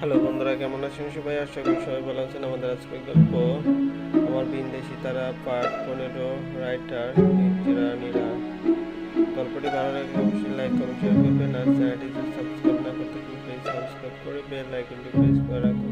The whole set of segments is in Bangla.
হ্যালো বন্ধুরা, কেমন আছেন সবাই? আশা করি সবাই ভালো আছেন। আমাদের আজকে গল্প আমার বিন্দেশি তারা পার্ট পনেরো, রাইটার নিরা নিরা গল্পটি ভালো লাগলে অবশ্যই লাইক করুন শেয়ার করবেন আর চ্যানেলটি যদি সাবস্ক্রাইব না করতে প্লিজ সাবস্ক্রাইব করে বেল আইকনটি প্রেস করে রাখুন।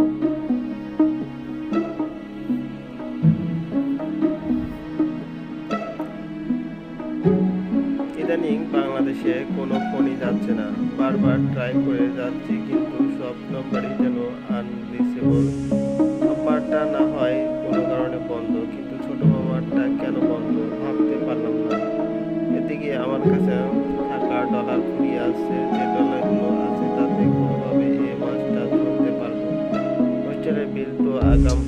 ইদানিং বাংলাদেশে কোনো ফোনই যাচ্ছে না। বারবার ট্রাই করে যাচ্ছি, কিন্তু স্বপ্নকারী যেন আনরিসেবল আমারটা না হয় কোনো কারণে বন্ধ, কিন্তু ছোট মামারটা কেন বন্ধ ভাবতে পারলাম না। এদিকে আমার কাছে থাকা ডলার কুড়িয়ে আছে যে ডলারগুলো আছে তাতে কোনোভাবে এ মাছটা ধরতে পারব হোস্টেলের বিল তো আগাম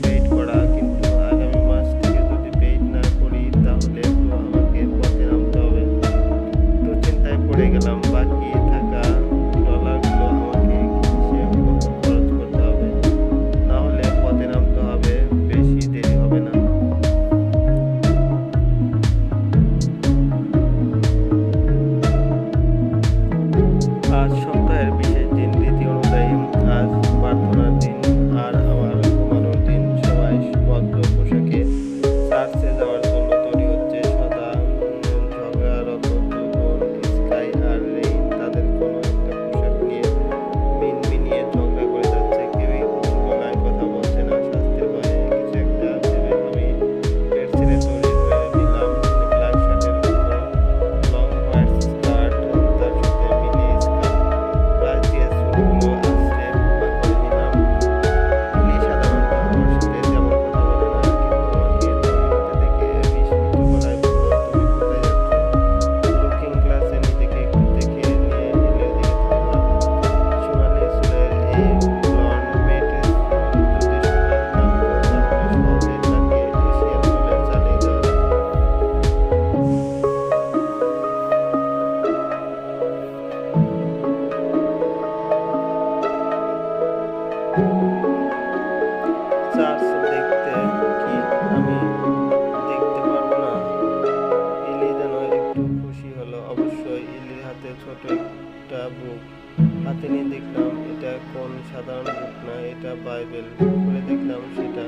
সাধারণ বুক না, এটা বাইবেল। খুলে দেখলাম সেটা।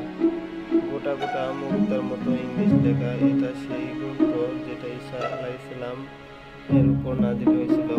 গোটা গোটা মুক্তার মতো ইংলিশ লেখা, এটা সেই গ্রন্থ যেটা ঈশা আলাইসালাম এর উপর নাজিল হয়েছিল।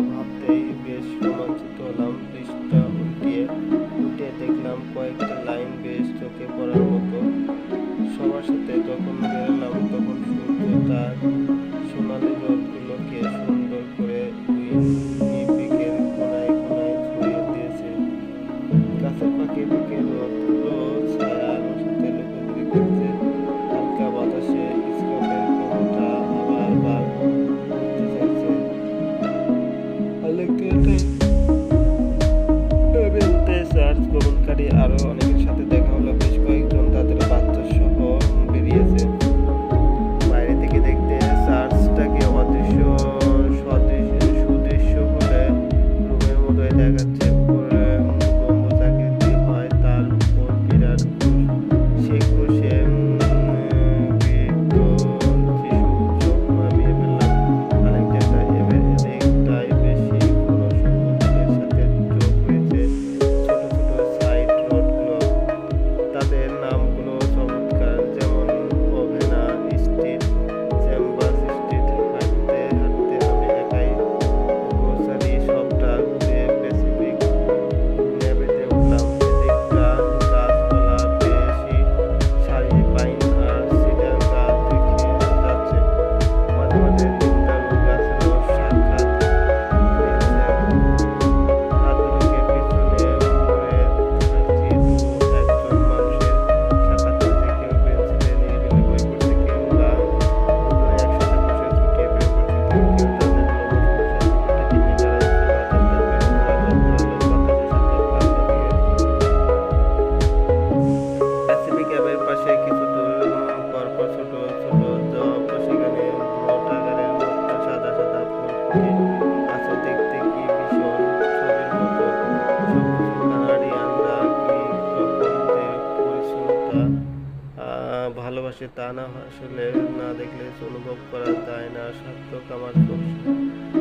তা না আসলে না দেখলে অনুভব করা যায় না, সার্থক আমার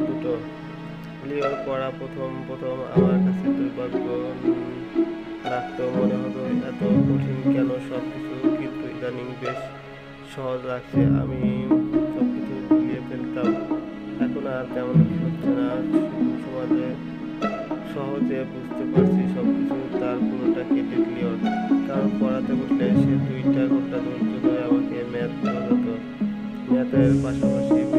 দুটো। ক্লিয়ার করা প্রথম প্রথম আমার কাছে দুর্ভাগ্য লাগতো, মনে হতো এত কঠিন কেন সব কিছু কিন্তু ইদানিং বেশ সহজ লাগছে। আমি সব কিছু ফেলতাম। এখন আর তেমন কিছু হচ্ছে না। সমাজে সহজে বুঝতে পারছি সব কিছু তার পুরোটা কেটে ক্লিয়ার কারণ পড়াতে বসলে সে দুইটা ঘণ্টা ধৈর্য ধরে আমাকে ম্যাথ বোঝাতো ম্যাথের পাশাপাশি